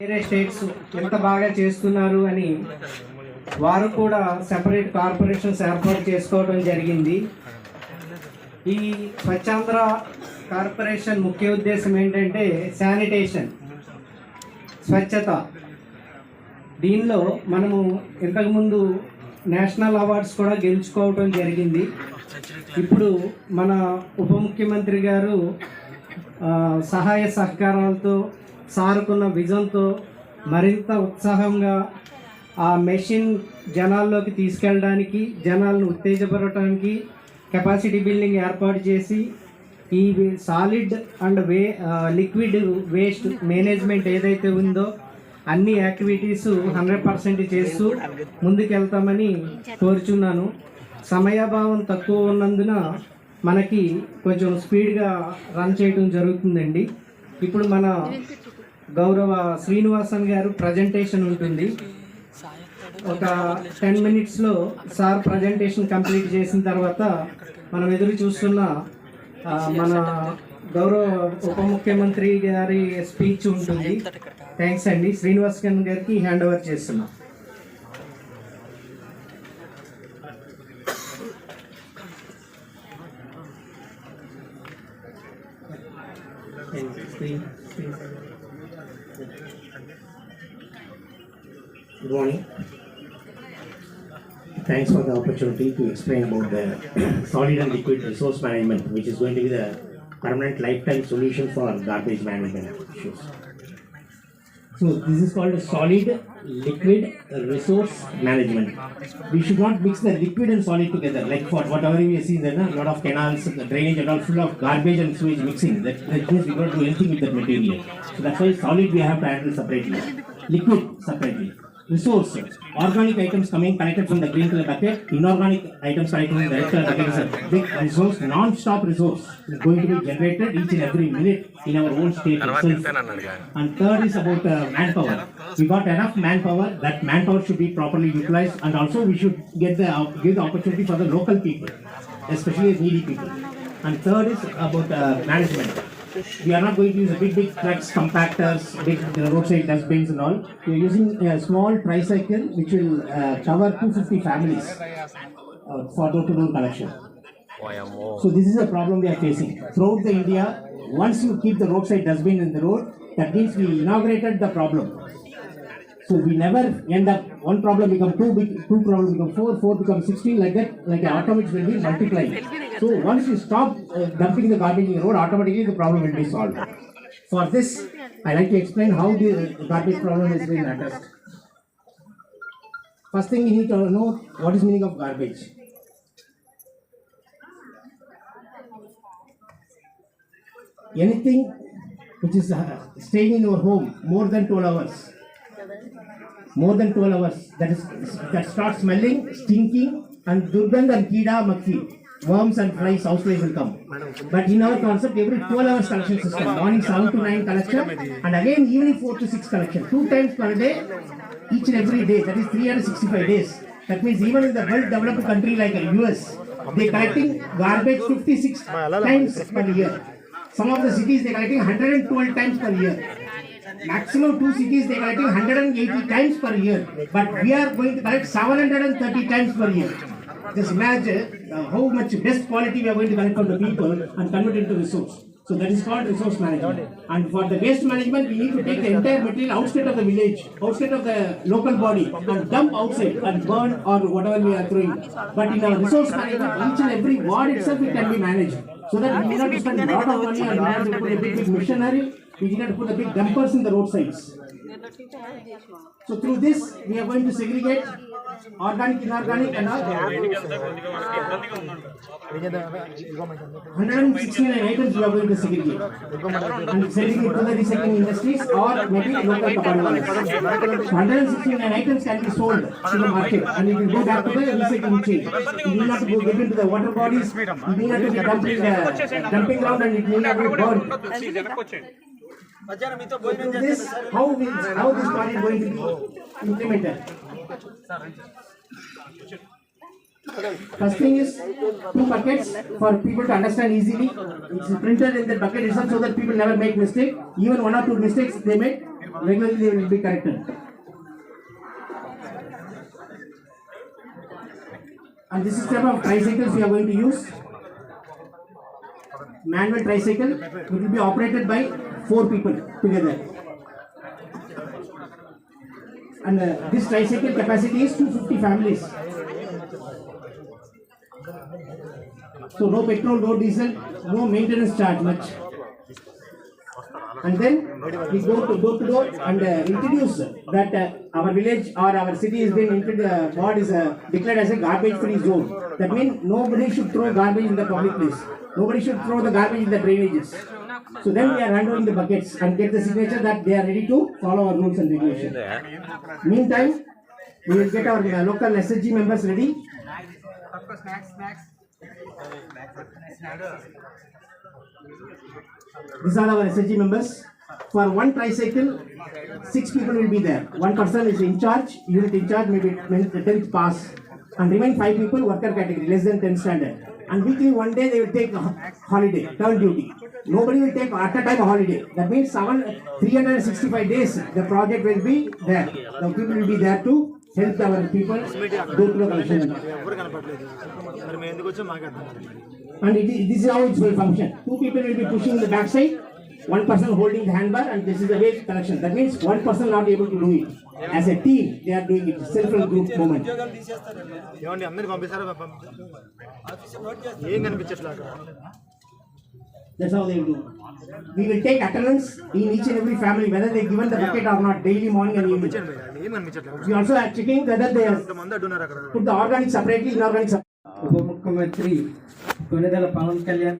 వేరే స్టేట్స్ ఎంత బాగా చేస్తున్నారు అని వారు కూడా సెపరేట్ కార్పొరేషన్స్ ఏర్పాటు చేసుకోవడం జరిగింది. ఈ స్వచ్ఛాంధ్ర కార్పొరేషన్ ముఖ్య ఉద్దేశం ఏంటంటే శానిటేషన్ స్వచ్ఛత. దీనిలో మనము ఇంతకుముందు నేషనల్ అవార్డ్స్ కూడా గెలుచుకోవడం జరిగింది. ఇప్పుడు మన ఉప ముఖ్యమంత్రి గారు సహాయ సహకారాలతో సారుకున్న విజన్తో మరింత ఉత్సాహంగా ఆ మెషిన్ జనాల్లోకి తీసుకెళ్ళడానికి జనాలను ఉత్తేజపరచడానికి కెపాసిటీ బిల్డింగ్ ఏర్పాటు చేసి ఈ సాలిడ్ అండ్ వే లిక్విడ్ వేస్ట్ మేనేజ్మెంట్ ఏదైతే ఉందో అన్ని యాక్టివిటీస్ హండ్రెడ్ పర్సెంట్ చేస్తూ ముందుకెళ్తామని కోరుచున్నాను. సమయాభావం తక్కువ ఉన్నందున మనకి కొంచెం స్పీడ్గా రన్ చేయడం జరుగుతుందండి. ఇప్పుడు మన గౌరవ శ్రీనివాసన్ గారు ప్రజెంటేషన్ ఉంటుంది. ఒక టెన్ మినిట్స్లో సార్ ప్రజెంటేషన్ కంప్లీట్ చేసిన తర్వాత మనం ఎదురు చూస్తున్న మన గౌరవ ఉప ముఖ్యమంత్రి గారి స్పీచ్ ఉంటుంది. థ్యాంక్స్ అండి. శ్రీనివాస్ గారికి హ్యాండ్ ఓవర్ చేస్తున్నాం Good morning. Thanks for the opportunity to explain about the solid and liquid resource management, which is going to be the permanent lifetime solution for garbage management issues. So this is called a solid liquid resource management. We should not mix the liquid and solid together, like for whatever we see there, a lot of canals, drainage and all full of garbage and sewage mixing. That, that means we can't do anything with that material. So that's why solid we have to handle separately. Liquid separately. Resource, organic items coming connected from the green color bucket, inorganic items connected from the red color bucket is a big resource, non-stop resource. Is going to be generated each and every minute in our own state itself. And third is about uh, manpower. We got enough manpower. That manpower should be properly utilized, and also we should get the uh, give the opportunity for the local people, especially needy people. And third is about uh, management. We are not going to use big big trucks, compactors, big uh, roadside dustbins and all. We are using a small tricycle which will uh, cover 250 families uh, for door-to-door collection. So this is a problem we are facing. Throughout the India, once you keep the roadside dustbin in the road, that means we inaugurated the problem. So we never end up, one problem become two, big, two problem become four, four become sixteen, like that, like automatic will be multiplying. So once you stop uh, dumping the garbage in the road, automatically the problem will be solved. For this, I like to explain how the garbage problem is being addressed. First thing you need to know what is meaning of garbage. anything which is uh, staying in your home more than 12 hours more than 12 hours. That is that starts smelling stinking and durgand and kida makhi worms and flies houseflies will come. But in our concept every 12 hours collection system morning 7 to 9 collection and again evening 4 to 6 collection two times per day each and every day. That is 365 days. That means even in the well developed country like the us they collecting garbage 56 times per year. Some of the cities they collecting 112 times per year. Maximum two cities they collecting 180 times per year. But we are going to collect 730 times per year. Just imagine uh, how much best quality we are going to collect from the people and convert into resource. So that is called resource management. And for the waste management, we need to take the entire material outside of the village, outside of the local body, and dump outside and burn or whatever we are throwing. But in our resource management, each and every ward itself it can be managed. So that we need not spend a lot of money to put a big, machinery. We need not to put the big dumpers in the roadsides. So through this, we are going to segregate organic, inorganic, and all. 169 items we are going to segregate and sending it to the recycling industries or maybe local companies. 169 items can be sold to the market and it will go back to the recycling chain. It need not go get into the water bodies, it need not be dumped in the uh, dumping ground and it need not be burned. So this, how will, how this is going to be implemented? First thing is two buckets for people to understand easily. It's printed in the bucket itself so that people never make mistake. Even one or two mistakes they make, regularly they will be corrected. And this is type of tricycles we are going to use. Manual tricycle, it will be operated by four people together. And uh, this tricycle capacity is 250 families. So no petrol, no diesel, no maintenance charge much. And then we go to door to door and uh, introduce that uh, our village or our city has been introduced, uh, is uh, declared as a garbage free zone. That means nobody should throw garbage in the public place. Nobody should throw the garbage in the drainages. So then we are handling the buckets and get the signature that they are ready to follow our rules and regulations. Meantime, we will get our uh, local SSG members ready. These are our SSG members. For one tricycle, six people will be there. One person is in charge, unit in charge, maybe the tenth pass. And remain five people, worker category, less than ten standard. And weekly one day they will take holiday, turn duty. Nobody will take at a time a holiday. That means 365 days the project will be there. The people will be there to help our people go to the collection. And it is, this is how it will function. Two people will be pushing the backside one person holding the handbar, and this is the way collection. That means one person not able to do it. As a team, they are doing it. Self-help group movement. That's how they do. We will take attendance in each and every family, whether they given the bucket or not, daily, morning and evening. We also are checking whether they have put the organic separately, inorganic separately. ఉప ముఖ్యమంత్రి కొనిదెల పవన్ కళ్యాణ్